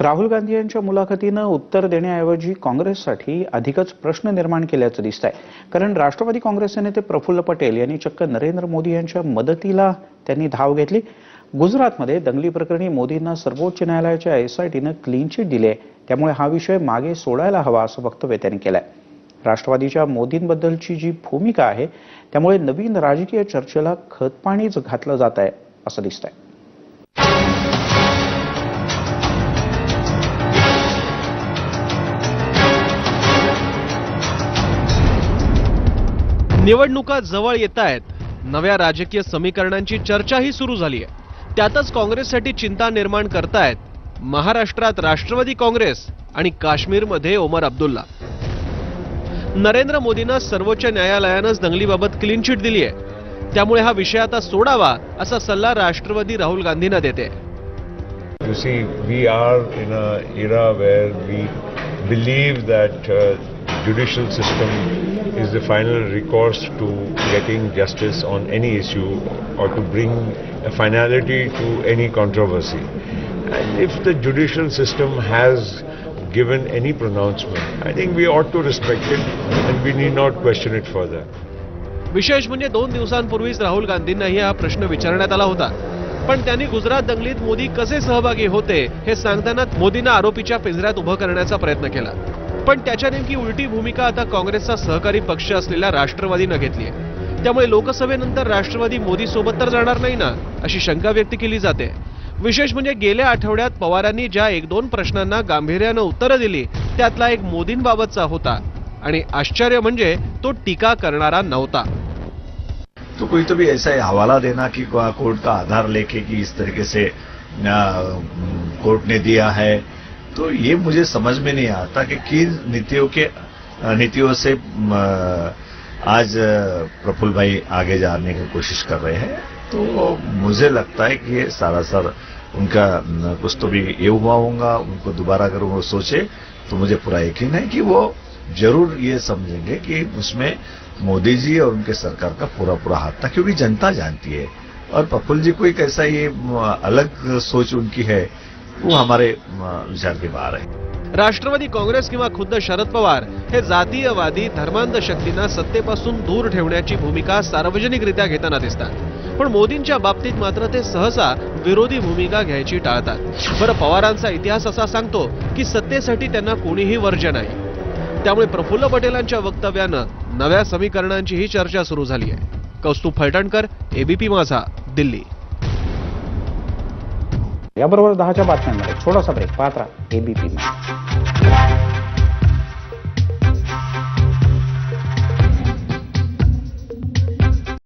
राहुल गांधी यांच्या मुलाखतीनं उत्तर देण्याऐवजी काँग्रेससाठी अधिकच प्रश्न निर्माण केल्याचं दिसत आहे कारण राष्ट्रवादी काँग्रेसचे नेते प्रफुल्ल पटेल यांनी चक्क नरेंद्र मोदी यांच्या मदतीला त्यांनी धाव घेतली. गुजरातमध्ये दंगली प्रकरणी मोदींना सर्वोच्च न्यायालयाच्या एसआयटीनं क्लीन चिट दिली. आहे त्यामुळे हा विषय मागे सोडायला हवा असं वक्तव्य त्यांनी केलंय. राष्ट्रवादीच्या मोदींबद्दलची जी भूमिका आहे त्यामुळे नवीन राजकीय चर्चेला खतपाणीच घातलं जात आहे असं दिसतंय. निवडणुका जवळ येत आहेत. नव्या राजकीय समीकरणांची चर्चाही सुरू झाली आहे. त्यातच काँग्रेससाठी चिंता निर्माण करतायत महाराष्ट्रात राष्ट्रवादी काँग्रेस आणि काश्मीरमध्ये ओमर अब्दुल्ला. नरेंद्र मोदींना सर्वोच्च न्यायालयानंच दंगलीबाबत क्लीन चिट दिली आहे. त्यामुळे हा विषय आता सोडावा असा सल्ला राष्ट्रवादी राहुल गांधींना देते. You see, we are in a era where we believe that uh, judicial system is the final recourse to getting justice on any issue or to bring a finality to any controversy. And if the judicial system has given any pronouncement, I think we ought to respect it and we need not question it further. विशेष म्हणजे दोन दिवसांपूर्वीच राहुल गांधींनाही हा प्रश्न विचारण्यात आला होता पण त्यांनी गुजरात दंगलीत मोदी कसे सहभागी होते हे सांगतानाच मोदींना आरोपीच्या पिंजऱ्यात उभं करण्याचा प्रयत्न केला पण त्याच्या नेमकी उलटी भूमिका आता काँग्रेसचा सहकारी पक्ष असलेल्या राष्ट्रवादीनं घेतली आहे. त्यामुळे लोकसभेनंतर राष्ट्रवादी मोदी सोबत तर जाणार नाही ना अशी शंका व्यक्त केली जाते. विशेष म्हणजे गेल्या आठवड्यात पवारांनी ज्या एक दोन प्रश्नांना गांभीर्यानं उत्तरं दिली त्यातला एक मोदींबाबतचा होता. आणि आश्चर्य म्हणजे तो टीका करणारा नव्हता. तो कोई तो भी ऐसा हवाला देना कि कोर्ट का आधार लेके कि इस तरीके से कोर्ट ने दिया है तो ये मुझे समझ में नहीं आता कि किन नीतियों के, नीतियों से आज प्रफुल्ल भाई आगे जाने की कोशिश कर रहे हैं। तो मुझे लगता है कि ये सरासर उनका कुछ तो भी ये हुआ होगा, उनको दोबारा अगर वो सोचे तो मुझे पूरा यकीन है कि वो ज़रूर ये समझेंगे कि उसमें मोदी जी और उनके सरकार का पूरा पूरा हाथ था, क्योंकि जनता जानती है। और प्रफुल्ल जी को एक ऐसा ये अलग सोच उनकी है वो हमारे विचार के बाहर है। राष्ट्रवादी काँग्रेस किंवा खुद्द शरद पवार हे जातीयवादी धर्मांध शक्तींना सत्तेपासून दूर ठेवण्याची भूमिका सार्वजनिकरित्या घेताना दिसतात. पण मोदींच्या बाबतीत मात्र ते सहसा विरोधी भूमिका घ्यायची टाळतात. बरं पवारांचा इतिहास असा सांगतो की सत्तेसाठी त्यांना कोणीही वर्ज्य नाही. त्यामुळे प्रफुल्ल पटेलांच्या वक्तव्यानं नव्या समीकरणांचीही चर्चा सुरू झाली आहे. कौस्तुभ फलटणकर एबीपी माझा दिल्ली. याबरोबर दहाच्या बातम्यांमध्ये. छोटासा ब्रेक पाहत राहा एबीपी